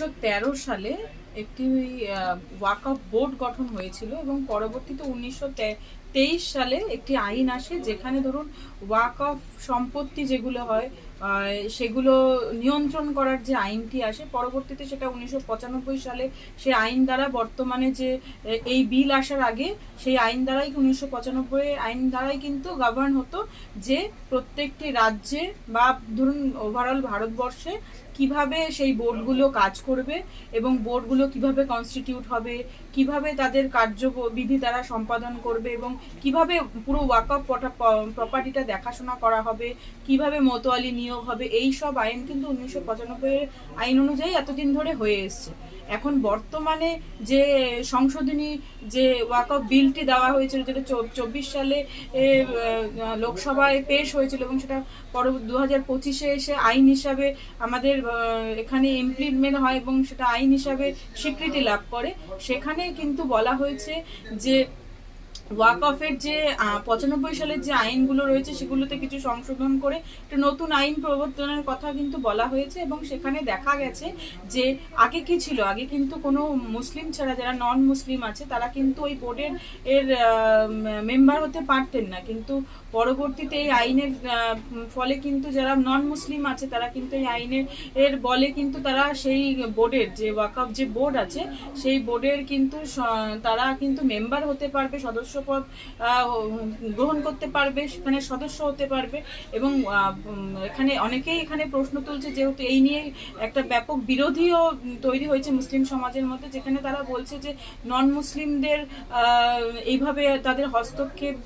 উনিশশো তেরো সালে একটি ওয়াক বোর্ড গঠন হয়েছিল এবং পরবর্তীতে উনিশশো তেইশ সালে একটি আইন আসে যেখানে ধরুন ওয়াক অফ সম্পত্তি যেগুলো হয় সেগুলো নিয়ন্ত্রণ করার যে আইনটি আসে, পরবর্তীতে সেটা উনিশশো পঁচানব্বই সালে সেই আইন দ্বারা বর্তমানে যে এই বিল আসার আগে সেই আইন দ্বারাই উনিশশো পঁচানব্বই আইন দ্বারাই কিন্তু গভর্ন হতো যে প্রত্যেকটি রাজ্যে বা ধরুন ওভারঅল ভারতবর্ষে কীভাবে সেই বোর্ডগুলো কাজ করবে এবং বোর্ডগুলো কীভাবে কনস্টিটিউট হবে, কীভাবে তাদের কার্যবিধি তারা সম্পাদন করবে এবং কীভাবে পুরো ওয়াকআপ প্রপার্টিটা দেখাশোনা করা হবে, কীভাবে মতোয়ালি নিয়োগ হবে, এই সব আইন কিন্তু উনিশশো পঁচানব্বই আইন অনুযায়ী এতদিন ধরে হয়ে এসছে। এখন বর্তমানে যে সংশোধনী যে ওয়াকআপ বিলটি দেওয়া হয়েছিল, যেটা চব্বিশ সালে লোকসভায় পেশ হয়েছিল এবং সেটা পরবর্তী দু হাজার পঁচিশে এসে আইন হিসাবে আমাদের এখানে ইমপ্লিমেন্ট হয় এবং সেটা আইন হিসাবে স্বীকৃতি লাভ করে। সেখানে কিন্তু বলা হয়েছে যে ওয়াক অফের যে পঁচানব্বই সালের যে আইনগুলো রয়েছে সেগুলোতে কিছু সংশোধন করে একটা নতুন আইন প্রবর্তনের কথা কিন্তু বলা হয়েছে এবং সেখানে দেখা গেছে যে আগে কি ছিল? আগে কিন্তু কোনো মুসলিম ছাড়া যারা নন মুসলিম আছে তারা কিন্তু ওই বোর্ডের এর মেম্বার হতে পারতেন না। কিন্তু পরবর্তীতে এই আইনের ফলে কিন্তু যারা নন মুসলিম আছে তারা কিন্তু এই আইনের, এর বলে কিন্তু তারা সেই বোর্ডের যে ওয়াকআপ যে বোর্ড আছে, সেই বোর্ডের কিন্তু তারা কিন্তু মেম্বার হতে পারবে, সদস্য পদ আহ, গ্রহণ করতে পারবে সেখানে সদস্য হতে পারবে এবং এখানে অনেকেই এখানে প্রশ্ন তুলছে যেহেতু এই নিয়ে একটা ব্যাপক বিরোধীও তৈরি হয়েছে মুসলিম সমাজের মধ্যে যেখানে তারা বলছে যে নন মুসলিমদের এইভাবে তাদের হস্তক্ষেপ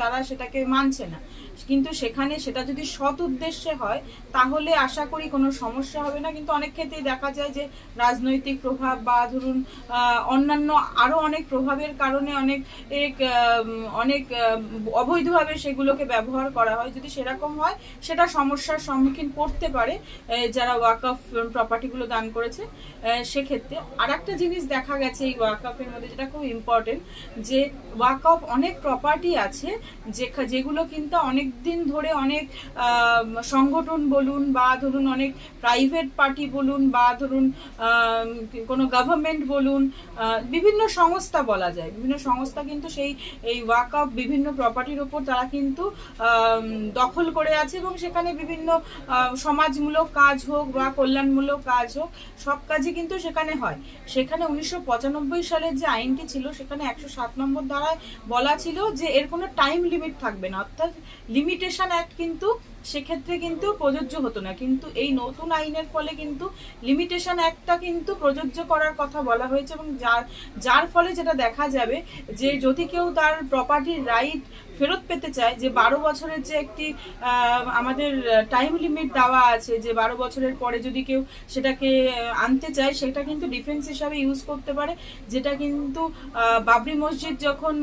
তারা সেটাকে মানছে না। কিন্তু সেখানে সেটা যদি সৎ উদ্দেশ্যে হয় তাহলে আশা করি কোনো সমস্যা হবে না। কিন্তু অনেক ক্ষেত্রেই দেখা যায় যে রাজনৈতিক প্রভাব বা ধরুন অন্যান্য আরও অনেক প্রভাবের কারণে অনেক এক, অনেক অবৈধভাবে সেগুলোকে ব্যবহার করা হয়। যদি সেরকম হয়, সেটা সমস্যার সম্মুখীন করতে পারে যারা ওয়াক অফ প্রপার্টিগুলো দান করেছে। সেক্ষেত্রে আর একটা জিনিস দেখা গেছে এই ওয়াক অফের মধ্যে যেটা খুব ইম্পর্টেন্ট যে ওয়াক অফ অনেক প্রপার্টি আছে যেখা- যেগুলো কিন্তু অনেক দিন ধরে অনেক সংগঠন বলুন বা ধরুন অনেক প্রাইভেট পার্টি বলুন বা ধরুন কোনো গভর্নমেন্ট বলুন বিভিন্ন সংস্থা বলা যায়। বিভিন্ন সংস্থা কিন্তু সেই এই ওয়াক অফ বিভিন্ন প্রপার্টির ওপর তারা কিন্তু দখল করে আছে এবং সেখানে বিভিন্ন সমাজমূলক কাজ হোক বা কল্যাণমূলক কাজ হোক, সব কাজই কিন্তু সেখানে হয়। সেখানে উনিশশো পঁচানব্বই সালের যে আইনটি ছিল, সেখানে একশো সাত নম্বর দ্বারায় বলা ছিল যে এর কোনো টাইম লিমিট থাকবে না। অর্থাৎ লিমিটেশন অ্যাক্ট কিন্তু সেক্ষেত্রে কিন্তু প্রযোজ্য হতো না। কিন্তু এই নতুন আইনের ফলে কিন্তু লিমিটেশন একটা কিন্তু প্রযোজ্য করার কথা বলা হয়েছে এবং যার যার ফলে যেটা দেখা যাবে যে যদি কেউ তার প্রপার্টির রাইট ফেরত পেতে চায় যে বারো বছরের যে একটি আমাদের টাইম লিমিট দেওয়া আছে, যে বারো বছরের পরে যদি কেউ সেটাকে আনতে চায়, সেটা কিন্তু ডিফেন্স হিসাবে ইউজ করতে পারে, যেটা কিন্তু বাবরি মসজিদ যখন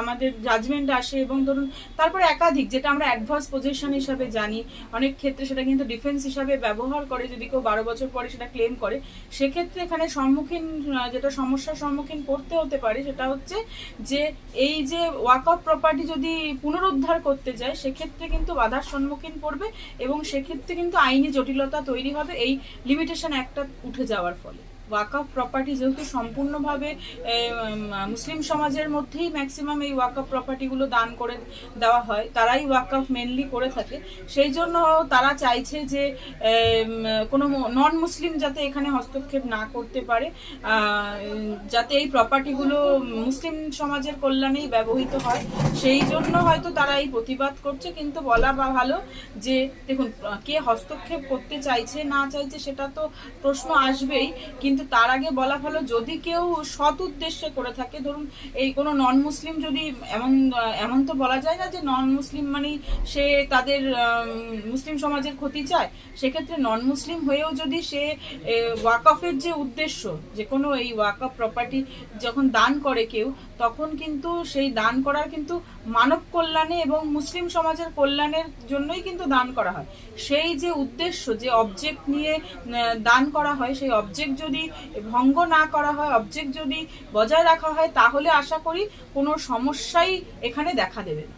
আমাদের জাজমেন্ট আসে এবং ধরুন, তারপরে একাধিক, যেটা আমরা অ্যাডভান্স পজিশন হিসাবে জানি, অনেক ক্ষেত্রে সেটা কিন্তু ডিফেন্স হিসাবে ব্যবহার করে যদি কেউ বারো বছর পরে সেটা ক্লেম করে, সেক্ষেত্রে এখানে সম্মুখীন যেটা সমস্যার সম্মুখীন করতে হতে পারে, সেটা হচ্ছে যে এই যে ওয়াক অফ প্রপার্টি যদি পুনরুদ্ধার করতে যায়, সেক্ষেত্রে কিন্তু বাধার সম্মুখীন পড়বে এবং সেক্ষেত্রে কিন্তু আইনি জটিলতা তৈরি হবে। এই লিমিটেশন একটা উঠে যাওয়ার ফলে। ওয়াকআপ প্রপার্টি যেহেতু সম্পূর্ণভাবে মুসলিম সমাজের মধ্যেই ম্যাক্সিমাম এই ওয়াকআপ প্রপার্টিগুলো দান করে দেওয়া হয়। তারাই ওয়াকআপ মেনলি করে থাকে। সেই জন্য তারা চাইছে যে কোনো নন মুসলিম যাতে এখানে হস্তক্ষেপ না করতে পারে যাতে এই প্রপার্টিগুলো মুসলিম সমাজের কল্যাণেই ব্যবহৃত হয়। সেই জন্য হয়তো তারা এই প্রতিবাদ করছে। কিন্তু বলা বা ভালো যে, দেখুন, কে হস্তক্ষেপ করতে চাইছে না চাইছে সেটা তো প্রশ্ন আসবেই। কিন্তু তার আগে বলা ভালো যদি কেউ সৎ উদ্দেশ্যে করে থাকে, ধরুন এই কোনো নন মুসলিম যদি এমন এমন তো বলা যায় না যে নন মুসলিম মানেই সে তাদের মুসলিম সমাজের ক্ষতি চায়, সেক্ষেত্রে নন মুসলিম হয়েও যদি সে ওয়াকফের যে উদ্দেশ্য, যে কোনো এই ওয়াকফ প্রপার্টি যখন দান করে কেউ, তখন কিন্তু সেই দান করার কিন্তু মানব কল্যাণে এবং মুসলিম সমাজের কল্যাণের জন্যই কিন্তু দান করা হয়। সেই যে উদ্দেশ্য, যে অবজেক্ট নিয়ে দান করা হয়, সেই অবজেক্ট যদি ভঙ্গ না করা হয় অবজেক্ট যদি বজায় রাখা হয়, তাহলে আশা করি কোনো সমস্যাই এখানে দেখা দেবে না।